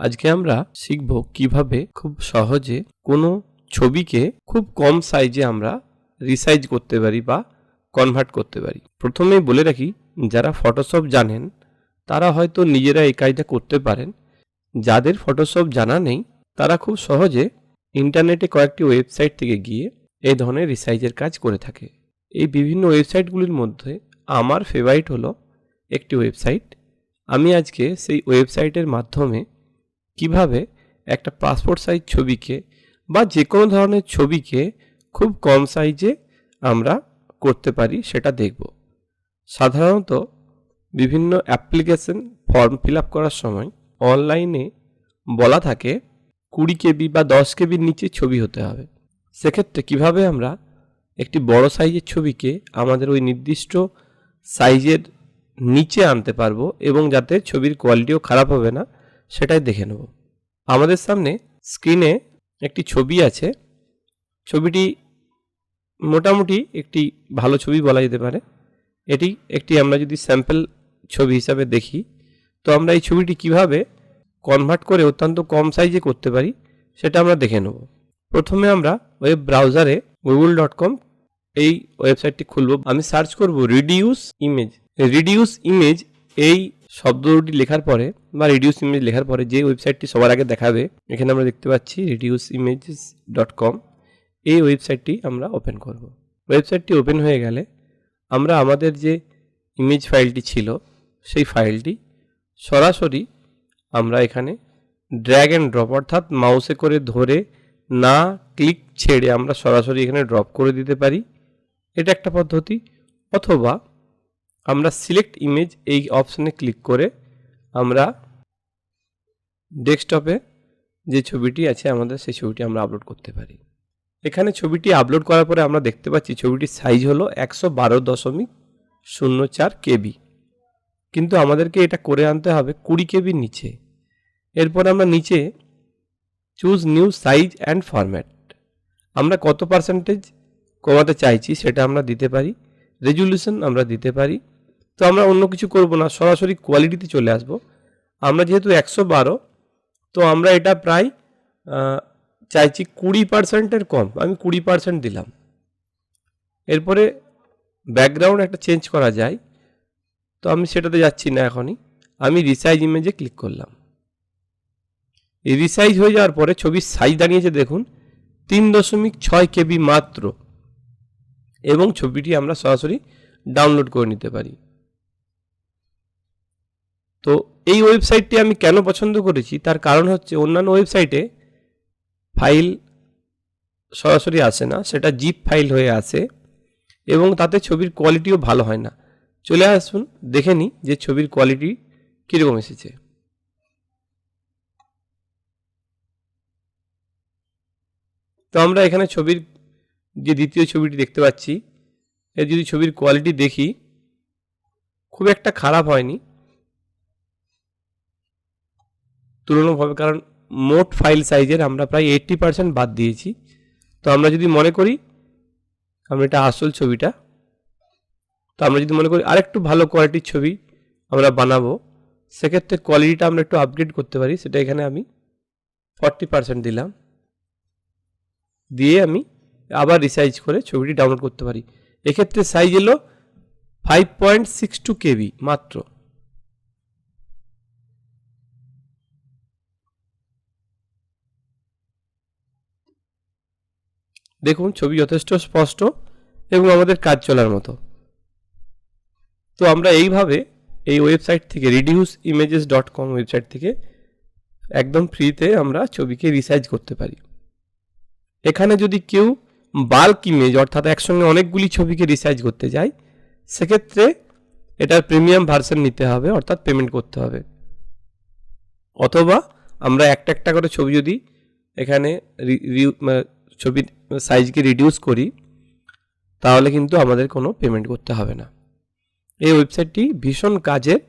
আজকে আমরা শিখব কীভাবে খুব সহজে কোনো ছবিকে খুব কম সাইজে আমরা রিসাইজ করতে পারি বা কনভার্ট করতে পারি। প্রথমেই বলে রাখি, যারা ফটোশপ জানেন, তারা হয়তো নিজেরা এই কাজটা করতে পারেন। যাদের ফটোশপ জানা নেই, তারা খুব সহজে ইন্টারনেটে কয়েকটি ওয়েবসাইট থেকে গিয়ে এই ধরনের রিসাইজের কাজ করে থাকে। এই বিভিন্ন ওয়েবসাইটগুলির মধ্যে আমার ফেভারিট হলো একটি ওয়েবসাইট আমি আজকে সেই ওয়েবসাইটের মাধ্যমে কীভাবে একটা পাসপোর্ট সাইজ ছবিকে বা যে কোনো ধরনের ছবিকে খুব কম সাইজে আমরা করতে পারি সেটা দেখব। সাধারণত বিভিন্ন অ্যাপ্লিকেশন ফর্ম ফিল করার সময় অনলাইনে বলা থাকে, কুড়ি কেবি বা দশ কেবির নিচে ছবি হতে হবে। সেক্ষেত্রে কীভাবে আমরা একটি বড় সাইজের ছবিকে আমাদের ওই নির্দিষ্ট সাইজের নিচে আনতে পারব এবং যাতে ছবির কোয়ালিটিও খারাপ হবে না সেটাই দেখে নেব। আমাদের সামনে স্ক্রিনে একটি ছবি আছে। ছবিটি মোটামুটি একটি ভালো ছবি বলা যেতে পারে। এটি একটি আমরা যদি স্যাম্পল ছবি হিসাবে দেখি, তো আমরা এই ছবিটি কীভাবে কনভার্ট করে অত্যন্ত কম সাইজে করতে পারি, সেটা আমরা দেখে নেব। প্রথমে আমরা ওয়েব ব্রাউজারে গুগল ডট কম এই ওয়েবসাইটটি খুলব। আমি সার্চ করব রিডিউস ইমেজ রিডিউস ইমেজ এই শব্দ দুটি লেখার পরে বা রিডিউস ইমেজ লেখার পরে যে ওয়েবসাইটটি সবার আগে দেখাবে, এখানে আমরা দেখতে পাচ্ছি রিডিউস ইমেজেস ডট কম এই ওয়েবসাইটটি আমরা ওপেন করব। ওয়েবসাইটটি ওপেন হয়ে গেলে আমরা আমাদের যে ইমেজ ফাইলটি ছিল, সেই ফাইলটি সরাসরি আমরা এখানে ড্র্যাগ অ্যান্ড ড্রপ অর্থাৎ মাউসে করে ধরে না ক্লিক ছেড়ে আমরা সরাসরি এখানে ড্রপ করে দিতে পারি। এটা একটা পদ্ধতি। অথবা আমরা সিলেক্ট ইমেজ এই অপশানে ক্লিক করে আমরা ডেস্কটপে যে ছবিটি আছে আমাদের সেই ছবিটি আমরা আপলোড করতে পারি। এখানে ছবিটি আপলোড করার পরে আমরা দেখতে পাচ্ছি ছবিটির সাইজ হলো একশো বারো দশমিক শূন্য চার কেবি। কিন্তু আমাদেরকে এটা করে আনতে হবে কুড়ি কেবির নিচে। এরপর আমরা নিচে choose new size and format আমরা কত পার্সেন্টেজ কমাতে চাইছি সেটা আমরা দিতে পারি। রেজুলিউশন আমরা দিতে পারি। তো আমরা অন্য কিছু করব না, সরাসরি কোয়ালিটিতে চলে আসব। আমরা যেহেতু একশো বারো, তো আমরা এটা প্রায় চাইছি কুড়ি পার্সেন্টের কম, আমি কুড়ি পার্সেন্ট দিলাম। এরপরে ব্যাকগ্রাউন্ড একটা চেঞ্জ করা যায়, তো আমি সেটাতে যাচ্ছি না এখনই, আমি রিসাইজ ইমেজে ক্লিক করলাম। রিসাইজ হয়ে যাওয়ার পরে ছবির সাইজ দাঁড়িয়েছে দেখুন, তিন দশমিক ছয় কেবি মাত্র, এবং ছবিটি আমরা সরাসরি ডাউনলোড করে নিতে পারি। তো এই ওয়েবসাইটটি আমি কেন পছন্দ করেছি? তার কারণ হচ্ছে অন্যান্য ওয়েবসাইটে ফাইল সরাসরি আসে না, সেটা জিপ ফাইল হয়ে আসে এবং তাতে ছবির কোয়ালিটিও ভালো হয় না। চলে আসুন, দেখে নিই যে ছবির কোয়ালিটি কীরকম এসেছে। তো আমরা এখানে ছবির যে দ্বিতীয় ছবিটি দেখতে পাচ্ছি, এর যদি ছবির কোয়ালিটি দেখি, খুব একটা খারাপ হয়নি। তুলনাভাবে কারণ মোট ফাইল সাইজের আমরা প্রায় এইট্টি পার্সেন্ট বাদ দিয়েছি। তো আমরা যদি মনে করি, আমরা এটা আসল ছবিটা, তো আমরা যদি মনে করি আরেকটু ভালো কোয়ালিটির ছবি আমরা বানাবো, সেক্ষেত্রে কোয়ালিটিটা আমরা একটু আপগ্রেড করতে পারি। সেটা এখানে আমি ফর্টি পার্সেন্ট দিলাম। দিয়ে আমি আবার রিসাইজ করে ছবিটি ডাউনলোড করতে পারি। এক্ষেত্রে সাইজ এলো five point six two KB মাত্র। দেখুন, ছবি যথেষ্ট স্পষ্ট এবং আমাদের কাজ চলার মতো। তো আমরা এইভাবে এই ওয়েবসাইট থেকে reduce images dot com website থেকে একদম ফ্রিতে আমরা ছবিকে রিসাইজ করতে পারি। এখানে যদি কেউ বাল্ক ইমেজ অর্থাৎ একসঙ্গে অনেকগুলি ছবিকে রিসাইজ করতে যায় সেক্ষেত্রে এটার প্রিমিয়াম ভার্সন নিতে হবে, অর্থাৎ পেমেন্ট করতে হবে। অথবা আমরা একটা একটা করে ছবি যদি এখানে ছবির সাইজকে রিডিউস করি, তাহলে কিন্তু আমাদের কোনো পেমেন্ট করতে হবে না। এই ওয়েবসাইটটি ভীষণ কাজের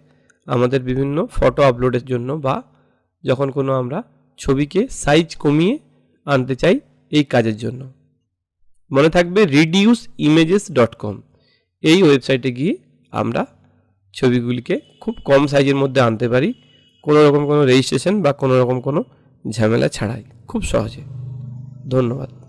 আমাদের বিভিন্ন ফটো আপলোডের জন্য বা যখন কোনো আমরা ছবিকে সাইজ কমিয়ে আনতে চাই, এই কাজের জন্য। মনে থাকবে রিডিউস ইমেজেস ডট কম এই ওয়েবসাইটে গিয়ে আমরা ছবিগুলিকে খুব কম সাইজের মধ্যে আনতে পারি, কোনো রকম কোনো রেজিস্ট্রেশন বা কোনো রকম কোনো ঝামেলা ছাড়াই। খুব সহজে। ধন্যবাদ।